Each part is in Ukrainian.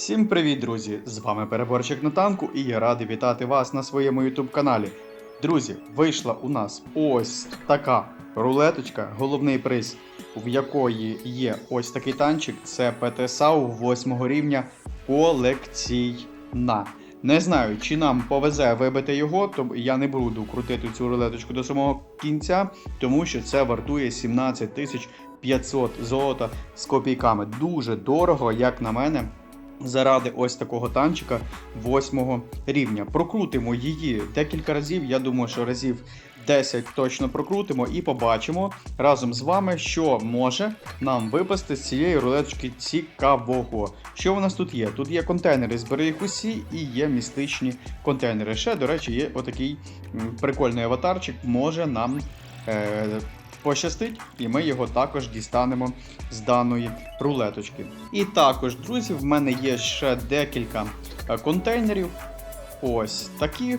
Всім привіт, друзі! З вами Переборчик на танку і я радий вітати вас на своєму YouTube каналі. Друзі, вийшла у нас ось така рулеточка, головний приз, в якої є ось такий танчик. Це ПТСАУ 8 рівня колекційна. Не знаю, чи нам повезе вибити його, то я не буду крутити цю рулеточку до самого кінця, тому що це вартує 17 тисяч 500 золота з копійками. Дуже дорого, як на мене заради ось такого танчика восьмого рівня. Прокрутимо її декілька разів. Я думаю, що разів 10 точно прокрутимо і побачимо разом з вами, що може нам випасти з цієї рулеточки цікавого. Що у нас тут є? Тут є контейнери збери їх усі і є містичні контейнери. Ще, до речі, є отакий прикольний аватарчик, може нам. Е- Пощастить, і ми його також дістанемо з даної рулеточки. І також, друзі, в мене є ще декілька е, контейнерів. Ось такі.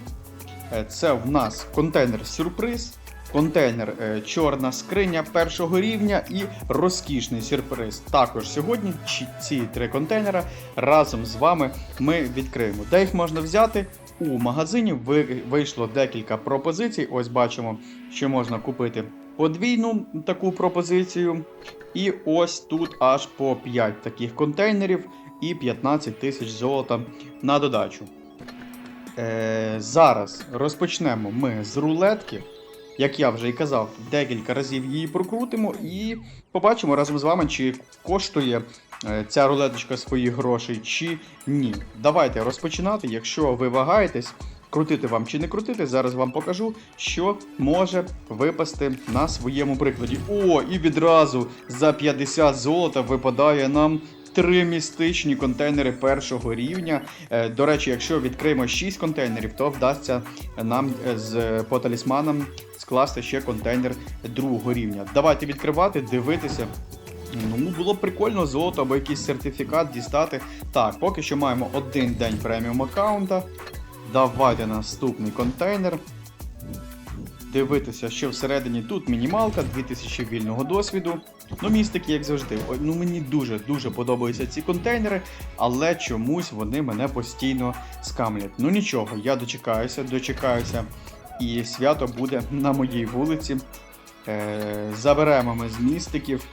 Е, Це в нас контейнер сюрприз, контейнер е, чорна скриня першого рівня і розкішний сюрприз. Також сьогодні ці три контейнера разом з вами ми відкриємо. Де їх можна взяти? У магазині вийшло декілька пропозицій. Ось бачимо, що можна купити подвійну таку пропозицію. І ось тут аж по 5 таких контейнерів і 15 тисяч золота на додачу. Е, зараз розпочнемо ми з рулетки. Як я вже і казав, декілька разів її прокрутимо і побачимо разом з вами, чи коштує е, ця рулеточка своїх грошей, чи ні. Давайте розпочинати. Якщо ви вагаєтесь, крутити вам чи не крутити, зараз вам покажу, що може випасти на своєму прикладі. О, і відразу за 50 золота випадає нам. Три містичні контейнери першого рівня. Е, До речі, якщо відкриємо 6 контейнерів, то вдасться нам е, з по талісманам скласти ще контейнер другого рівня. Давайте відкривати, дивитися. Ну, було б прикольно золото або якийсь сертифікат дістати. Так, поки що маємо один день преміум аккаунта. Давайте наступний контейнер. Дивитися, що всередині тут мінімалка, 2000 вільного досвіду. Ну, містики, як завжди. Ну мені дуже-дуже подобаються ці контейнери, але чомусь вони мене постійно скамлять. Ну нічого, я дочекаюся, дочекаюся, і свято буде на моїй вулиці. Е, заберемо ми з містиків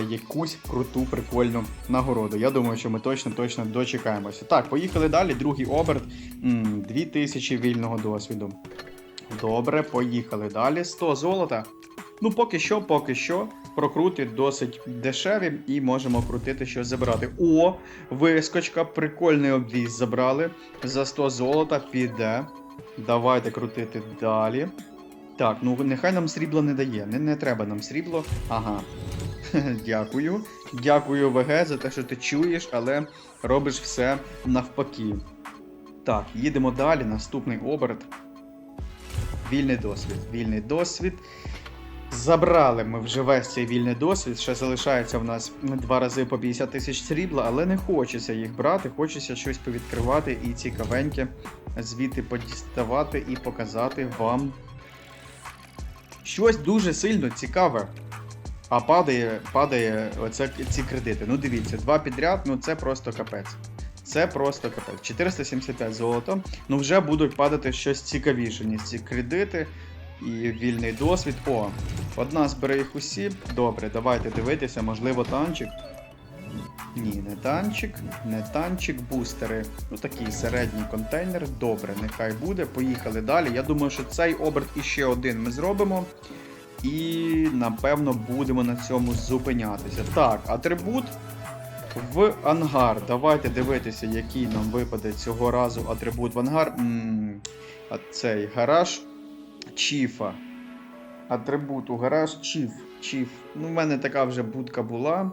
якусь круту, прикольну нагороду. Я думаю, що ми точно-точно дочекаємося. Так, поїхали далі. Другий оберт. М, 2000 вільного досвіду. Добре, поїхали далі. 100 золота. Ну, поки що, поки що. Прокрути досить дешеві і можемо крутити щось забирати. О, вискочка, прикольний обвіз забрали. За 100 золота піде. Давайте крутити далі. Так, ну нехай нам срібло не дає. Не, не треба нам срібло. Ага. Дякую. Дякую, ВГ, за те, що ти чуєш, але робиш все навпаки. Так, їдемо далі. Наступний оберт. Вільний досвід. Вільний досвід. Забрали ми вже весь цей вільний досвід. Ще залишається в нас два рази по 50 тисяч срібла, але не хочеться їх брати. Хочеться щось повідкривати і цікавеньке звідти подіставати і показати вам щось дуже сильно цікаве. А падає, падає оце, ці кредити. Ну дивіться, два підряд, ну це просто капець. Це просто капець. 475 золота. Ну вже будуть падати щось цікавіше, ніж ці кредити і вільний досвід. О, одна збере їх усі. Добре, давайте дивитися, можливо, танчик. Ні, не танчик, не танчик, бустери. Ну такий середній контейнер. Добре, нехай буде. Поїхали далі. Я думаю, що цей оберт іще один ми зробимо. І напевно будемо на цьому зупинятися. Так, атрибут в ангар. Давайте дивитися, який нам випаде цього разу атрибут в ангар. м а цей гараж Чіфа. Атрибут у гараж Чіф. Чіф. Ну, в мене така вже будка була.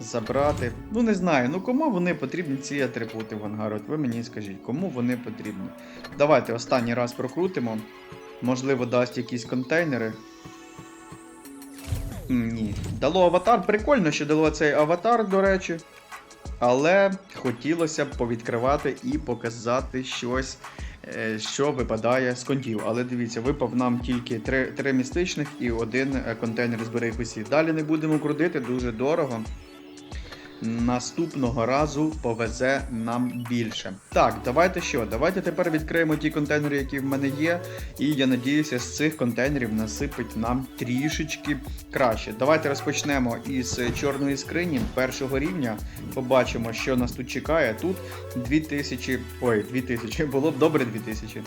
Забрати. Ну, не знаю, ну кому вони потрібні ці атрибути в ангар? От ви мені скажіть, кому вони потрібні. Давайте останній раз прокрутимо. Можливо, дасть якісь контейнери. Ні. Дало аватар. Прикольно, що дало цей аватар, до речі. Але хотілося б повідкривати і показати щось, е, що випадає з контів. Але дивіться, випав нам тільки три, три містичних і один е, контейнер з усі. Далі не будемо крутити, дуже дорого. Наступного разу повезе нам більше. Так, давайте що? Давайте тепер відкриємо ті контейнери, які в мене є. І я надіюся, з цих контейнерів насипить нам трішечки краще. Давайте розпочнемо із чорної скрині першого рівня. Побачимо, що нас тут чекає. Тут 2000. Ой, 2000, було б добре 2000.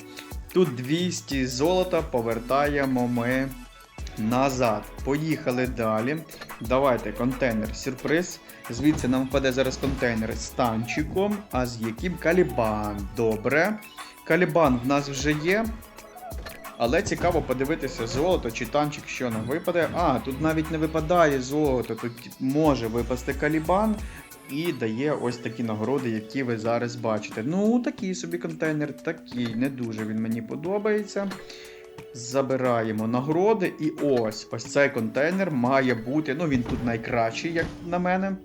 Тут 200 золота повертаємо ми назад. Поїхали далі. Давайте контейнер сюрприз. Звідси нам впаде зараз контейнер з танчиком. А з яким калібан? Добре. Калібан в нас вже є. Але цікаво подивитися золото чи танчик, що нам випаде. А, тут навіть не випадає золото, тут може випасти калібан. І дає ось такі нагороди, які ви зараз бачите. Ну, такий собі контейнер, такий, не дуже він мені подобається. Забираємо нагороди, і ось ось цей контейнер має бути. Ну, він тут найкращий, як на мене.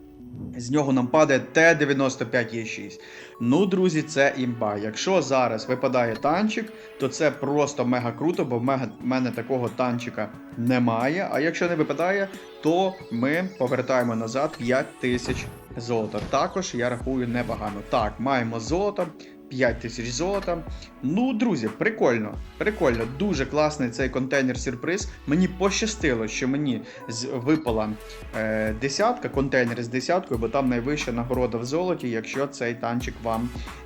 З нього нам падає Т-95Е6. Ну, друзі, це імба. Якщо зараз випадає танчик, то це просто мега круто, бо в мене такого танчика немає. А якщо не випадає, то ми повертаємо назад 5000 золота. Також я рахую непогано. Так, маємо золото. 5 тисяч золота. Ну, друзі, прикольно. Прикольно, дуже класний цей контейнер сюрприз. Мені пощастило, що мені випала е, десятка, контейнер з десяткою, бо там найвища нагорода в золоті, якщо цей танчик вам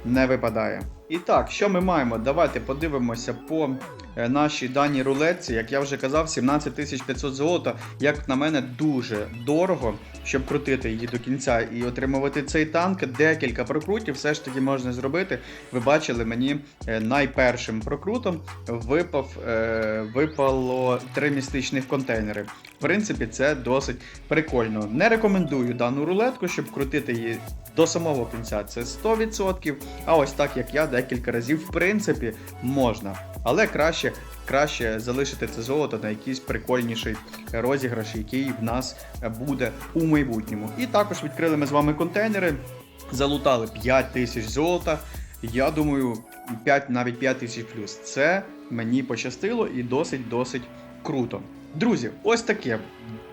не випадає. І так, що ми маємо? Давайте подивимося по е, нашій даній рулетці. Як я вже казав, 17 500 золота, як на мене, дуже дорого, щоб крутити її до кінця і отримувати цей танк. Декілька прокрутів все ж таки можна зробити. Ви бачили, мені е, найпершим прокрутом випав, е, випало три містичних контейнери. В принципі, це досить прикольно. Не рекомендую дану рулетку, щоб крутити її до самого кінця. Це 100%. А ось так як я декілька разів, в принципі, можна. Але краще, краще залишити це золото на якийсь прикольніший розіграш, який в нас буде у майбутньому. І також відкрили ми з вами контейнери, залутали 5 тисяч золота. Я думаю, 5, навіть 5 тисяч плюс. Це мені пощастило і досить-досить круто. Друзі, ось таке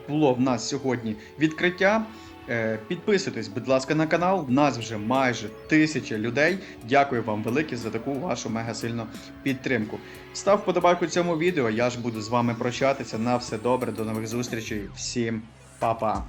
було в нас сьогодні відкриття. Е, Підписуйтесь, будь ласка, на канал. Нас вже майже тисяча людей. Дякую вам велике за таку вашу мега сильну підтримку. Став вподобайку цьому відео. Я ж буду з вами прощатися. На все добре, до нових зустрічей. Всім па-па!